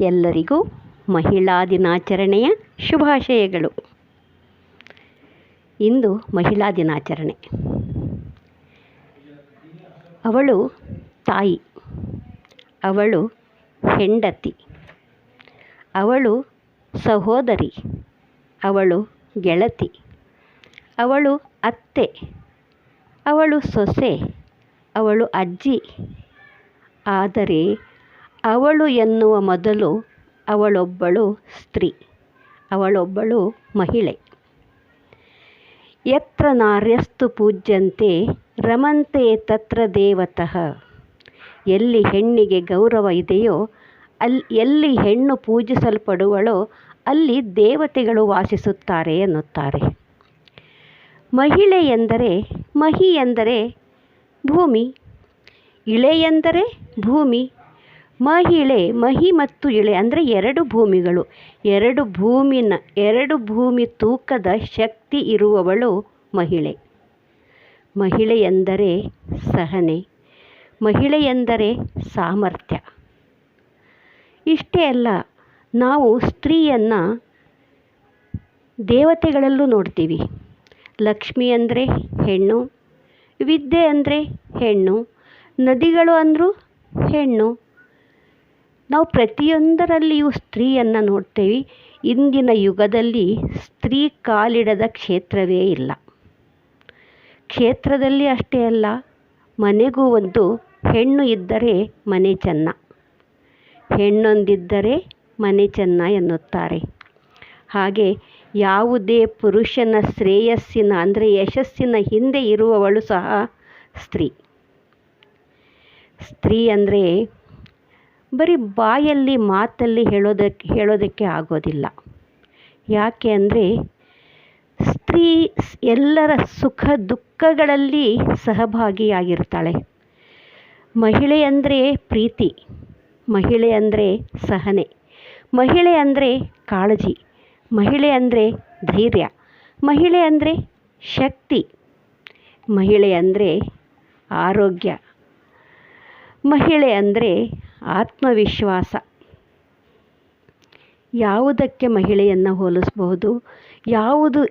ಎಲ್ಲರಿಗೂ ಮಹಿಳಾ ದಿನಾಚರಣೆಯ ಶುಭಾಶಯಗಳು. ಇಂದು ಮಹಿಳಾ ದಿನಾಚರಣೆ. ಅವಳು ತಾಯಿ. ಅವಳು ಹೆಂಡತಿ. ಅವಳು ಸಹೋದರಿ. ಅವಳು ಗೆಳತಿ. ಅವಳು ಅತ್ತೆ. ಅವಳು ಸೊಸೆ. ಅವಳು ಅಜ್ಜಿ. ಆದರೆ ಅವಳು ಎನ್ನುವ ಮೊದಲು ಅವಳೊಬ್ಬಳು ಸ್ತ್ರೀ, ಅವಳೊಬ್ಬಳು ಮಹಿಳೆ. ಯತ್ರ ನಾರ್ಯಸ್ತು ಪೂಜ್ಯಂತೆ ರಮಂತೆ ತತ್ರ ದೇವತಃ. ಎಲ್ಲಿ ಹೆಣ್ಣಿಗೆ ಗೌರವ ಇದೆಯೋ ಅಲ್ಲಿ ಎಲ್ಲಿ ಹೆಣ್ಣು ಪೂಜಿಸಲ್ಪಡುವಳೋ ಅಲ್ಲಿ ದೇವತೆಗಳು ವಾಸಿಸುತ್ತಾರೆ ಎನ್ನುತ್ತಾರೆ. ಮಹಿಳೆ ಎಂದರೆ ಮಹಿ ಎಂದರೆ ಭೂಮಿ, ಇಳೆ ಎಂದರೆ ಭೂಮಿ ಮಹಿಳೆ ಮಹಿ ಮತ್ತು ಇಳೆ ಅಂದರೆ ಎರಡು ಭೂಮಿಗಳು. ಎರಡು ಭೂಮಿನ, ಎರಡು ಭೂಮಿ ತೂಕದ ಶಕ್ತಿ ಇರುವವಳು ಮಹಿಳೆ. ಮಹಿಳೆ ಎಂದರೆ ಸಹನೆ. ಮಹಿಳೆ ಎಂದರೆ ಸಾಮರ್ಥ್ಯ. ಇಷ್ಟೇ ಅಲ್ಲ, ನಾವು ಸ್ತ್ರೀಯನ್ನು ದೇವತೆಗಳಲ್ಲೂ ನೋಡ್ತೀವಿ. ಲಕ್ಷ್ಮಿ ಅಂದರೆ ಹೆಣ್ಣು, ವಿದ್ಯೆ ಅಂದರೆ ಹೆಣ್ಣು, ನದಿಗಳು ಅಂದರೂ ಹೆಣ್ಣು ನಾವು ಪ್ರತಿಯೊಂದರಲ್ಲಿಯೂ ಸ್ತ್ರೀಯನ್ನು ನೋಡ್ತೇವೆ. ಇಂದಿನ ಯುಗದಲ್ಲಿ ಸ್ತ್ರೀ ಕಾಲಿಡದ ಕ್ಷೇತ್ರವೇ ಇಲ್ಲ. ಕ್ಷೇತ್ರದಲ್ಲಿ ಅಷ್ಟೇ ಅಲ್ಲ, ಮನೆಗೂ ಒಂದು ಹೆಣ್ಣು ಇದ್ದರೆ ಮನೆ ಚೆನ್ನ. ಹೆಣ್ಣೊಂದಿದ್ದರೆ ಮನೆ ಚೆನ್ನ ಎನ್ನುತ್ತಾರೆ. ಹಾಗೆ ಯಾವುದೇ ಪುರುಷನ ಶ್ರೇಯಸ್ಸಿನ ಅಂದರೆ ಯಶಸ್ಸಿನ ಹಿಂದೆ ಇರುವವಳು ಸಹ ಸ್ತ್ರೀ. ಸ್ತ್ರೀ ಅಂದರೆ ಬರೀ ಬಾಯಲ್ಲಿ ಮಾತಲ್ಲಿ ಹೇಳೋದಕ್ಕೆ ಹೇಳೋದಕ್ಕೆ ಆಗೋದಿಲ್ಲ. ಯಾಕೆ ಅಂದರೆ ಸ್ತ್ರೀ ಎಲ್ಲರ ಸುಖ ದುಃಖಗಳಲ್ಲಿ ಸಹಭಾಗಿಯಾಗಿರ್ತಾಳೆ. ಮಹಿಳೆ ಅಂದರೆ ಪ್ರೀತಿ, ಮಹಿಳೆ ಅಂದರೆ ಸಹನೆ, ಮಹಿಳೆ ಅಂದರೆ ಕಾಳಜಿ, ಮಹಿಳೆ ಅಂದರೆ ಧೈರ್ಯ, ಮಹಿಳೆ ಅಂದರೆ ಶಕ್ತಿ, ಮಹಿಳೆ ಅಂದರೆ ಆರೋಗ್ಯ, ಮಹಿಳೆ ಅಂದರೆ ಆತ್ಮವಿಶ್ವಾಸ. ಯಾವುದಕ್ಕೆ ಮಹಿಳೆಯನ್ನು ಹೋಲಿಸಬಹುದು? ಯಾವುದು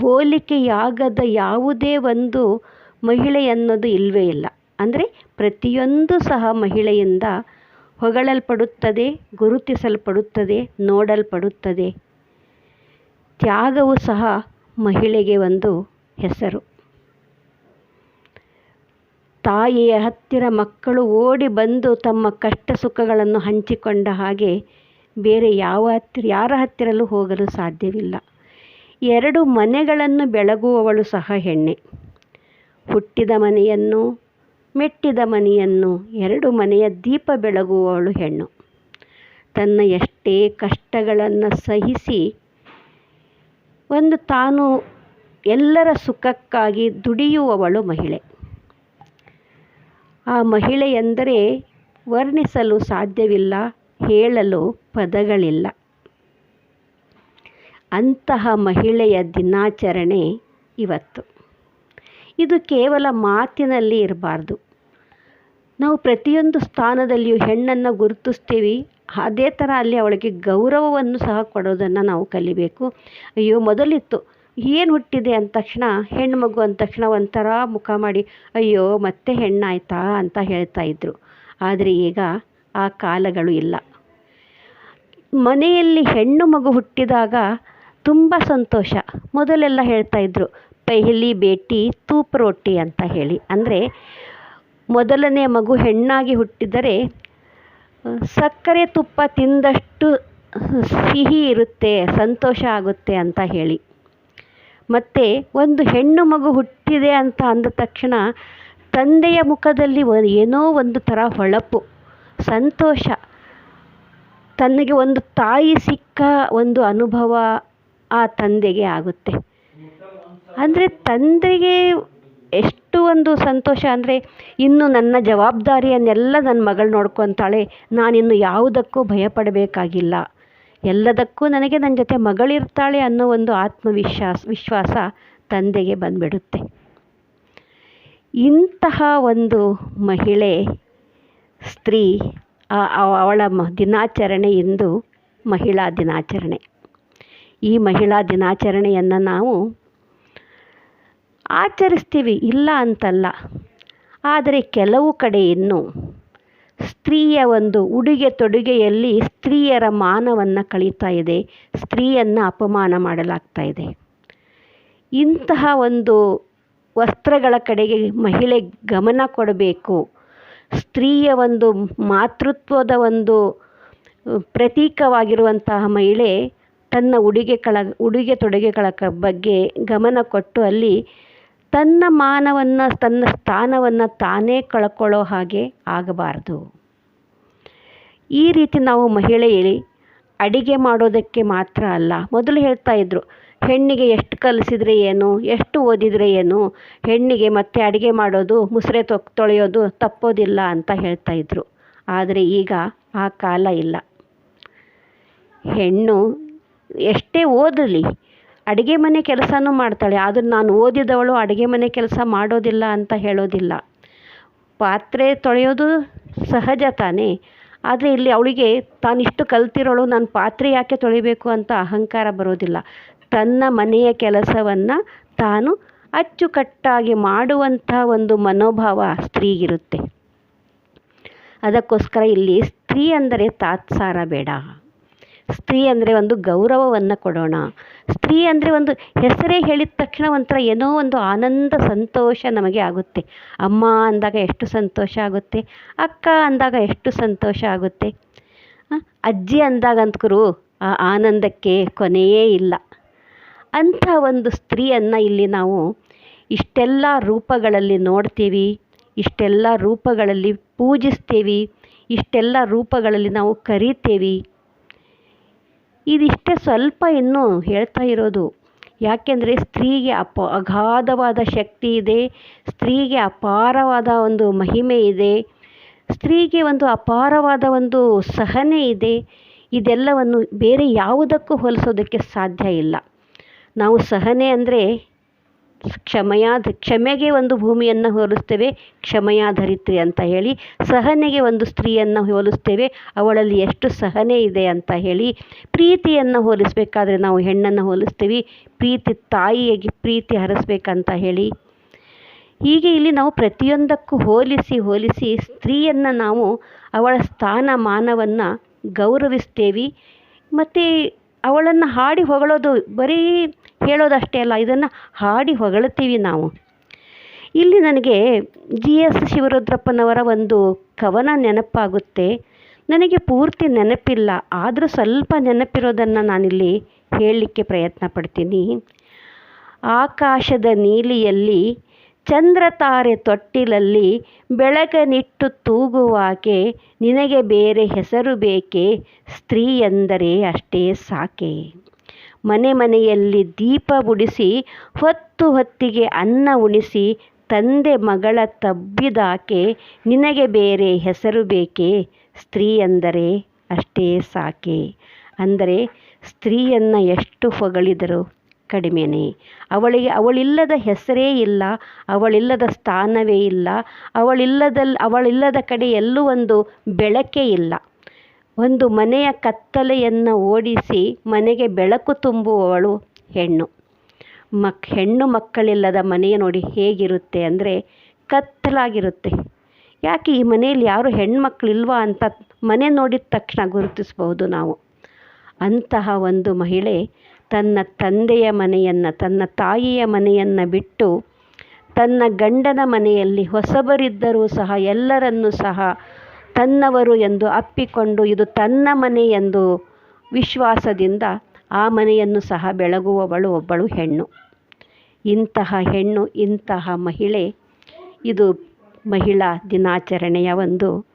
ಹೋಲಿಕೆಯಾಗದ ಯಾವುದೇ ಒಂದು ಮಹಿಳೆ ಅನ್ನೋದು ಇಲ್ಲವೇ ಇಲ್ಲ. ಅಂದರೆ ಪ್ರತಿಯೊಂದು ಸಹ ಮಹಿಳೆಯಿಂದ ಹೊಗಳಲ್ಪಡುತ್ತದೆ, ಗುರುತಿಸಲ್ಪಡುತ್ತದೆ, ನೋಡಲ್ಪಡುತ್ತದೆ. ತ್ಯಾಗವು ಸಹ ಮಹಿಳೆಗೆ ಒಂದು ಹೆಸರು. ತಾಯಿಯ ಹತ್ತಿರ ಮಕ್ಕಳು ಓಡಿ ಬಂದು ತಮ್ಮ ಕಷ್ಟ ಸುಖಗಳನ್ನು ಹಂಚಿಕೊಂಡ ಹಾಗೆ ಬೇರೆ ಯಾವ ಹತ್ತಿರ ಯಾರ ಹತ್ತಿರಲೂ ಹೋಗಲು ಸಾಧ್ಯವಿಲ್ಲ. ಎರಡು ಮನೆಗಳನ್ನು ಬೆಳಗುವವಳು ಸಹ ಹೆಣ್ಣೆ. ಹುಟ್ಟಿದ ಮನೆಯನ್ನು, ಮೆಟ್ಟಿದ ಮನೆಯನ್ನು, ಎರಡು ಮನೆಯ ದೀಪ ಬೆಳಗುವವಳು ಹೆಣ್ಣು. ತನ್ನ ಎಷ್ಟೇ ಕಷ್ಟಗಳನ್ನು ಸಹಿಸಿ ಒಂದು ತಾನು ಎಲ್ಲರ ಸುಖಕ್ಕಾಗಿ ದುಡಿಯುವವಳು ಮಹಿಳೆ. ಆ ಮಹಿಳೆಯೆಂದರೆ ವರ್ಣಿಸಲು ಸಾಧ್ಯವಿಲ್ಲ, ಹೇಳಲು ಪದಗಳಿಲ್ಲ. ಅಂತಹ ಮಹಿಳೆಯ ದಿನಾಚರಣೆ ಇವತ್ತು. ಇದು ಕೇವಲ ಮಾತಿನಲ್ಲಿ ಇರಬಾರ್ದು. ನಾವು ಪ್ರತಿಯೊಂದು ಸ್ಥಾನದಲ್ಲಿಯೂ ಹೆಣ್ಣನ್ನು ಗುರುತಿಸ್ತೀವಿ. ಅದೇ ಥರ ಅಲ್ಲಿ ಅವಳಿಗೆ ಗೌರವವನ್ನು ಸಹ ಕೊಡೋದನ್ನು ನಾವು ಕಲಿಬೇಕು. ಅಯ್ಯೋ, ಮೊದಲಿತ್ತು. ಏನು ಹುಟ್ಟಿದೆ ಅಂದ ತಕ್ಷಣ, ಹೆಣ್ಣು ಮಗು ಅಂದ ತಕ್ಷಣ ಒಂಥರ ಮುಖ ಮಾಡಿ, ಅಯ್ಯೋ, ಮತ್ತೆ ಹೆಣ್ಣಾಯ್ತಾ? ಅಂತ ಹೇಳ್ತಾ ಇದ್ದರು ಆದರೆ ಈಗ ಆ ಕಾಲಗಳು ಇಲ್ಲ. ಮನೆಯಲ್ಲಿ ಹೆಣ್ಣು ಮಗು ಹುಟ್ಟಿದಾಗ ತುಂಬ ಸಂತೋಷ. ಮೊದಲೆಲ್ಲ ಹೇಳ್ತಾ ಇದ್ದರು ಪೆಹಲಿ ಬೇಟಿ, ತೂಪ ರೊಟ್ಟಿ ಅಂತ ಹೇಳಿ. ಅಂದರೆ ಮೊದಲನೇ ಮಗು ಹೆಣ್ಣಾಗಿ ಹುಟ್ಟಿದರೆ, ಸಕ್ಕರೆ ತುಪ್ಪ ತಿಂದಷ್ಟು ಸಿಹಿ ಇರುತ್ತೆ, ಸಂತೋಷ ಆಗುತ್ತೆ ಅಂತ ಹೇಳಿ. ಮತ್ತು ಒಂದು ಹೆಣ್ಣು ಮಗು ಹುಟ್ಟಿದೆ ಅಂತ ಅಂದ ತಕ್ಷಣ ತಂದೆಯ ಮುಖದಲ್ಲಿ ಏನೋ ಒಂದು ಥರ ಹೊಳಪು, ಸಂತೋಷ. ತನಗೆ ಒಂದು ತಾಯಿ ಸಿಕ್ಕ ಒಂದು ಅನುಭವ ಆ ತಂದೆಗೆ ಆಗುತ್ತೆ. ಅಂದರೆ ತಂದೆಗೆ ಎಷ್ಟು ಒಂದು ಸಂತೋಷ ಅಂದರೆ ಇನ್ನು ನನ್ನ ಜವಾಬ್ದಾರಿಯನ್ನೆಲ್ಲ ನನ್ನ ಮಗಳು ನೋಡ್ಕೊತಾಳೆ, ನಾನಿನ್ನು ಯಾವುದಕ್ಕೂ ಭಯಪಡಬೇಕಾಗಿಲ್ಲ. ಎಲ್ಲದಕ್ಕೂ ನನಗೆ ನನ್ನ ಜೊತೆ ಮಗಳಿರ್ತಾಳೆ ಅನ್ನೋ ಒಂದು ಆತ್ಮವಿಶ್ವಾಸ, ವಿಶ್ವಾಸ ತಂದೆಗೆ ಬಂದ್ಬಿಡುತ್ತೆ. ಇಂತಹ ಒಂದು ಮಹಿಳೆ, ಸ್ತ್ರೀ ಅವಳ ಮ, ದಿನಾಚರಣೆ ಇಂದು ಮಹಿಳಾ ದಿನಾಚರಣೆ. ಈ ಮಹಿಳಾ ದಿನಾಚರಣೆಯನ್ನು ನಾವು ಆಚರಿಸ್ತೀವಿ, ಇಲ್ಲ ಅಂತಲ್ಲ. ಆದರೆ ಕೆಲವು ಕಡೆ ಇನ್ನು ಸ್ತ್ರೀಯ ಒಂದು ಉಡುಗೆ ತೊಡುಗೆಯಲ್ಲಿ ಸ್ತ್ರೀಯರ ಮಾನವನ್ನು ಕಳೀತಾ ಇದೆ, ಸ್ತ್ರೀಯನ್ನು ಅಪಮಾನ ಮಾಡಲಾಗ್ತಾ ಇದೆ. ಇಂತಹ ಒಂದು ವಸ್ತ್ರಗಳ ಕಡೆಗೆ ಮಹಿಳೆ ಗಮನ ಕೊಡಬೇಕು. ಸ್ತ್ರೀಯ ಒಂದು ಮಾತೃತ್ವದ ಒಂದು ಪ್ರತೀಕವಾಗಿರುವಂತಹ ಮಹಿಳೆ ತನ್ನ ಉಡುಗೆ ಕಳ, ಉಡುಗೆ ತೊಡುಗೆಗಳ ಕ, ಬಗ್ಗೆ ಗಮನ ಕೊಟ್ಟು ಅಲ್ಲಿ ತನ್ನ ಮಾನವನ್ನು, ತನ್ನ ಸ್ಥಾನವನ್ನು ತಾನೇ ಕಳ್ಕೊಳ್ಳೋ ಹಾಗೆ ಆಗಬಾರ್ದು. ಈ ರೀತಿ ನಾವು ಮಹಿಳೆಯಲ್ಲಿ ಅಡಿಗೆ ಮಾಡೋದಕ್ಕೆ ಮಾತ್ರ ಅಲ್ಲ. ಮೊದಲು ಹೇಳ್ತಾ ಇದ್ರು, ಹೆಣ್ಣಿಗೆ ಎಷ್ಟು ಕಲಿಸಿದ್ರೆ ಏನು, ಎಷ್ಟು ಓದಿದರೆ ಏನು, ಹೆಣ್ಣಿಗೆ ಮತ್ತೆ ಅಡುಗೆ ಮಾಡೋದು, ಮುಸುರೆ ತೊಕ್, ತೊಳೆಯೋದು ತಪ್ಪೋದಿಲ್ಲ ಅಂತ ಹೇಳ್ತಾ ಇದ್ರು. ಆದರೆ ಈಗ ಆ ಕಾಲ ಇಲ್ಲ. ಹೆಣ್ಣು ಎಷ್ಟೇ ಓದಲಿ ಅಡುಗೆ ಮನೆ ಕೆಲಸನೂ ಮಾಡ್ತಾಳೆ, ಆದರೂ ನಾನು ಓದಿದವಳು ಅಡುಗೆ ಮನೆ ಕೆಲಸ ಮಾಡೋದಿಲ್ಲ ಅಂತ ಹೇಳೋದಿಲ್ಲ. ಪಾತ್ರೆ ತೊಳೆಯೋದು ಸಹಜ ತಾನೇ, ಆದರೆ ಇಲ್ಲಿ ಅವಳಿಗೆ ತಾನಿಷ್ಟು ಕಲ್ತಿರೋಳು, ನಾನು ಪಾತ್ರೆ ಯಾಕೆ ತೊಳಿಬೇಕು ಅಂತ ಅಹಂಕಾರ ಬರೋದಿಲ್ಲ. ತನ್ನ ಮನೆಯ ಕೆಲಸವನ್ನು ತಾನು ಅಚ್ಚುಕಟ್ಟಾಗಿ ಮಾಡುವಂಥ ಒಂದು ಮನೋಭಾವ ಸ್ತ್ರೀಗಿರುತ್ತೆ. ಅದಕ್ಕೋಸ್ಕರ ಇಲ್ಲಿ ಸ್ತ್ರೀ ಅಂದರೆ ತಾತ್ಸಾರ ಬೇಡ. ಸ್ತ್ರೀ ಅಂದರೆ ಒಂದು ಗೌರವವನ್ನು ಕೊಡೋಣ. ಸ್ತ್ರೀ ಅಂದರೆ ಒಂದು ಹೆಸರೇ ಹೇಳಿದ ತಕ್ಷಣ ಒಂಥರ ಏನೋ ಒಂದು ಆನಂದ, ಸಂತೋಷ ನಮಗೆ ಆಗುತ್ತೆ. ಅಮ್ಮ ಅಂದಾಗ ಎಷ್ಟು ಸಂತೋಷ ಆಗುತ್ತೆ, ಅಕ್ಕ ಅಂದಾಗ ಎಷ್ಟು ಸಂತೋಷ ಆಗುತ್ತೆ. ಅಜ್ಜಿ ಅಜ್ಜಿ ಅಂದಾಗಂತೂ ಆ ಆನಂದಕ್ಕೆ ಕೊನೆಯೇ ಇಲ್ಲ. ಅಂಥ ಒಂದು ಸ್ತ್ರೀಯನ್ನು ಇಲ್ಲಿ ನಾವು ಇಷ್ಟೆಲ್ಲ ರೂಪಗಳಲ್ಲಿ ನೋಡ್ತೀವಿ, ಇಷ್ಟೆಲ್ಲ ರೂಪಗಳಲ್ಲಿ ಪೂಜಿಸ್ತೀವಿ, ಇಷ್ಟೆಲ್ಲ ರೂಪಗಳಲ್ಲಿ ನಾವು ಕರಿತೇವೆ. ಇದಿಷ್ಟೇ ಸ್ವಲ್ಪ ಇನ್ನೂ ಹೇಳ್ತಾ ಇರೋದು. ಯಾಕೆಂದರೆ ಸ್ತ್ರೀಗೆ ಅಪ ಅಗಾಧವಾದ ಶಕ್ತಿ ಇದೆ, ಸ್ತ್ರೀಗೆ ಅಪಾರವಾದ ಒಂದು ಮಹಿಮೆ ಇದೆ, ಸ್ತ್ರೀಗೆ ಒಂದು ಅಪಾರವಾದ ಒಂದು ಸಹನೆ ಇದೆ, ಇದೆಲ್ಲವನ್ನು ಬೇರೆ ಯಾವುದಕ್ಕೂ ಹೋಲಿಸೋದಕ್ಕೆ ಸಾಧ್ಯ ಇಲ್ಲ. ನಾವು ಸಹನೆ ಅಂದರೆ ಕ್ಷಮೆಯಾದ, ಕ್ಷಮೆಗೆ ಒಂದು ಭೂಮಿಯನ್ನು ಹೋಲಿಸ್ತೇವೆ ಕ್ಷಮೆಯಾಧರಿತ್ರಿ ಅಂತ ಹೇಳಿ, ಸಹನೆಗೆ ಒಂದು ಸ್ತ್ರೀಯನ್ನು ಹೋಲಿಸ್ತೇವೆ ಅವಳಲ್ಲಿ ಎಷ್ಟು ಸಹನೆ ಇದೆ ಅಂತ ಹೇಳಿ, ಪ್ರೀತಿಯನ್ನು ಹೋಲಿಸಬೇಕಾದ್ರೆ ನಾವು ಹೆಣ್ಣನ್ನು ಹೋಲಿಸ್ತೀವಿ, ಪ್ರೀತಿ ತಾಯಿಯಾಗಿ ಪ್ರೀತಿ ಹರಿಸ್ಬೇಕಂತ ಹೇಳಿ. ಹೀಗೆ ಇಲ್ಲಿ ನಾವು ಪ್ರತಿಯೊಂದಕ್ಕೂ ಹೋಲಿಸಿ ಹೋಲಿಸಿ ಸ್ತ್ರೀಯನ್ನು ನಾವು ಅವಳ ಸ್ಥಾನಮಾನವನ್ನು ಗೌರವಿಸ್ತೇವೆ, ಮತ್ತು ಅವಳನ್ನು ಹಾಡಿ ಹೊಗಳೋದು ಬರೀ ಹೇಳೋದಷ್ಟೇ ಅಲ್ಲ, ಇದನ್ನು ಹಾಡಿ ಹೊಗಳ್ತೀವಿ ನಾವು. ಇಲ್ಲಿ ನನಗೆ ಜಿ ಎಸ್ ಶಿವರುದ್ರಪ್ಪನವರ ಒಂದು ಕವನ ನೆನಪಾಗುತ್ತೆ. ನನಗೆ ಪೂರ್ತಿ ನೆನಪಿಲ್ಲ, ಆದರೂ ಸ್ವಲ್ಪ ನೆನಪಿರೋದನ್ನು ನಾನಿಲ್ಲಿ ಹೇಳಲಿಕ್ಕೆ ಪ್ರಯತ್ನ ಪಡ್ತೀನಿ. ಆಕಾಶದ ನೀಲಿಯಲ್ಲಿ ಚಂದ್ರತಾರೆ ತೊಟ್ಟಿಲಲ್ಲಿ ಬೆಳಕನಿಟ್ಟು ತೂಗುವಾಕೆ ನಿನಗೆ ಬೇರೆ ಹೆಸರು ಬೇಕೆ? ಸ್ತ್ರೀ ಎಂದರೆ ಅಷ್ಟೇ ಸಾಕೆ. ಮನೆ ಮನೆಯಲ್ಲಿ ದೀಪ ಬುಡಿಸಿ ಹೊತ್ತು ಹೊತ್ತಿಗೆ ಅನ್ನ ಉಣಿಸಿ, ತಂದೆ ಮಗಳ ತಬ್ಬಿದಾಕೆ ನಿನಗೆ ಬೇರೆ ಹೆಸರು ಬೇಕೆ? ಸ್ತ್ರೀ ಅಂದರೆ ಅಷ್ಟೇ ಸಾಕೆ. ಅಂದರೆ ಸ್ತ್ರೀಯನ್ನು ಎಷ್ಟು ಹೊಗಳಿದರು ಕಡಿಮೆನೆ. ಅವಳಿಗೆ ಅವಳಿಲ್ಲದ ಹೆಸರೇ ಇಲ್ಲ, ಅವಳಿಲ್ಲದ ಸ್ಥಾನವೇ ಇಲ್ಲ ಅವಳಿಲ್ಲದಲ್ಲಿ ಅವಳಿಲ್ಲದ ಕಡೆ ಎಲ್ಲೂ ಒಂದು ಬೆಳಕೇ ಇಲ್ಲ. ಒಂದು ಮನೆಯ ಕತ್ತಲೆಯನ್ನು ಓಡಿಸಿ ಮನೆಗೆ ಬೆಳಕು ತುಂಬುವವಳು ಹೆಣ್ಣು. ಮಕ್, ಹೆಣ್ಣು ಮಕ್ಕಳಿಲ್ಲದ ಮನೆಯ ನೋಡಿ ಹೇಗಿರುತ್ತೆ ಅಂದರೆ ಕತ್ತಲಾಗಿರುತ್ತೆ. ಯಾಕೆ ಈ ಮನೆಯಲ್ಲಿ ಯಾರು ಹೆಣ್ಮಕ್ಳಿಲ್ವಾ ಅಂತ ಮನೆ ನೋಡಿದ ತಕ್ಷಣ ಗುರುತಿಸ್ಬೋದು ನಾವು. ಅಂತಹ ಒಂದು ಮಹಿಳೆ ತನ್ನ ತಂದೆಯ ಮನೆಯನ್ನು, ತನ್ನ ತಾಯಿಯ ಮನೆಯನ್ನು ಬಿಟ್ಟು ತನ್ನ ಗಂಡನ ಮನೆಯಲ್ಲಿ ಹೊಸಬರಿದ್ದರೂ ಸಹ ಎಲ್ಲರನ್ನೂ ಸಹ ತನ್ನವರು ಎಂದು ಅಪ್ಪಿಕೊಂಡು ಇದು ತನ್ನ ಮನೆ ಎಂದು ವಿಶ್ವಾಸದಿಂದ ಆ ಮನೆಯನ್ನು ಸಹ ಬೆಳಗುವವಳು ಒಬ್ಬಳು ಹೆಣ್ಣು. ಇಂತಹ ಹೆಣ್ಣು, ಇಂತಹ ಮಹಿಳೆ, ಇದು ಮಹಿಳಾ ದಿನಾಚರಣೆಯ ಒಂದು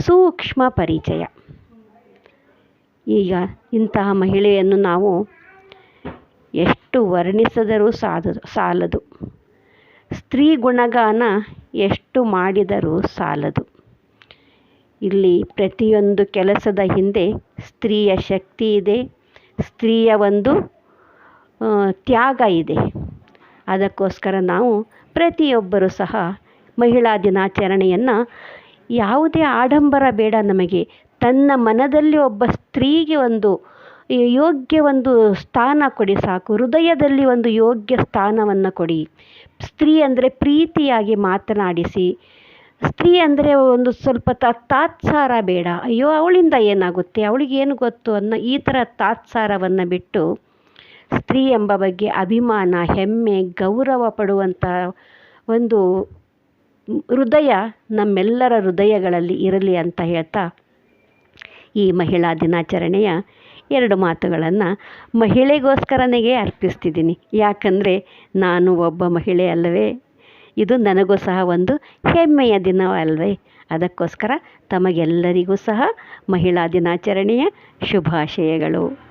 ಸೂಕ್ಷ್ಮ ಪರಿಚಯ. ಈಗ ಇಂತಹ ಮಹಿಳೆಯನ್ನು ನಾವು ಎಷ್ಟು ವರ್ಣಿಸಿದರೂ ಸಾಲದು ಸಾಲದು. ಸ್ತ್ರೀ ಗುಣಗಾನ ಎಷ್ಟು ಮಾಡಿದರೂ ಸಾಲದು. ಇಲ್ಲಿ ಪ್ರತಿಯೊಂದು ಕೆಲಸದ ಹಿಂದೆ ಸ್ತ್ರೀಯ ಶಕ್ತಿ ಇದೆ, ಸ್ತ್ರೀಯ ಒಂದು ತ್ಯಾಗ ಇದೆ. ಅದಕ್ಕೋಸ್ಕರ ನಾವು ಪ್ರತಿಯೊಬ್ಬರೂ ಸಹ ಮಹಿಳಾ ದಿನಾಚರಣೆಯನ್ನು ಯಾವುದೇ ಆಡಂಬರ ಬೇಡ ನಮಗೆ. ತನ್ನ ಮನದಲ್ಲಿ ಒಬ್ಬ ಸ್ತ್ರೀಗೆ ಒಂದು ಯೋಗ್ಯ ಒಂದು ಸ್ಥಾನ ಕೊಡಿ ಸಾಕು. ಹೃದಯದಲ್ಲಿ ಒಂದು ಯೋಗ್ಯ ಸ್ಥಾನವನ್ನು ಕೊಡಿ. ಸ್ತ್ರೀ ಅಂದರೆ ಪ್ರೀತಿಯಾಗಿ ಮಾತನಾಡಿಸಿ. ಸ್ತ್ರೀ ಅಂದರೆ ಒಂದು ಸ್ವಲ್ಪ ತಾತ್ಸಾರ ಬೇಡ. ಅಯ್ಯೋ, ಅವಳಿಂದ ಏನಾಗುತ್ತೆ? ಅವಳಿಗೇನು ಗೊತ್ತು ಅನ್ನೋ ಈ ಥರ ತಾತ್ಸಾರವನ್ನು ಬಿಟ್ಟು ಸ್ತ್ರೀ ಎಂಬ ಬಗ್ಗೆ ಅಭಿಮಾನ, ಹೆಮ್ಮೆ, ಗೌರವ ಪಡುವಂಥ ಒಂದು ಹೃದಯ ನಮ್ಮೆಲ್ಲರ ಹೃದಯಗಳಲ್ಲಿ ಇರಲಿ ಅಂತ ಹೇಳ್ತಾ ಈ ಮಹಿಳಾ ದಿನಾಚರಣೆಯ ಎರಡು ಮಾತುಗಳನ್ನು ಮಹಿಳೆಗೋಸ್ಕರನೇ ಅರ್ಪಿಸ್ತಿದ್ದೀನಿ. ಯಾಕಂದರೆ ನಾನು ಒಬ್ಬ ಮಹಿಳೆ ಅಲ್ಲವೇ? ಇದು ನನಗೂ ಸಹ ಒಂದು ಹೆಮ್ಮೆಯ ದಿನವಲ್ವೇ. ಅದಕ್ಕೋಸ್ಕರ ತಮಗೆಲ್ಲರಿಗೂ ಸಹ ಮಹಿಳಾ ದಿನಾಚರಣೆಯ ಶುಭಾಶಯಗಳು.